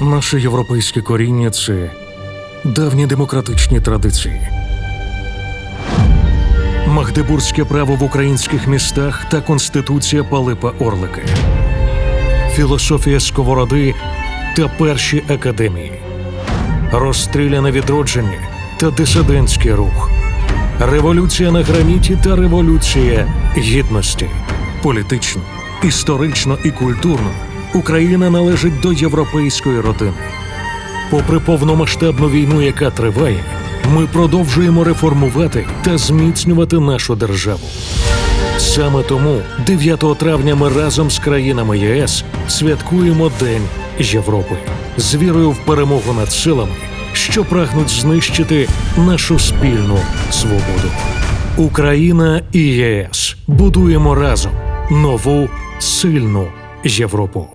Наше європейське коріння це давні демократичні традиції. Магдебурзьке право в українських містах та конституція Палипа Орлика, філософія сковороди та перші академії, розстріляне відродження та дисидентський рух, революція на граніті та революція гідності. Політично, історично і культурно Україна належить до європейської родини. Попри повномасштабну війну, яка триває, ми продовжуємо реформувати та зміцнювати нашу державу. Саме тому 9 травня ми разом з країнами ЄС святкуємо День Європи з вірою в перемогу над силами, що прагнуть знищити нашу спільну свободу. Україна і ЄС будуємо разом нову сильну Європу.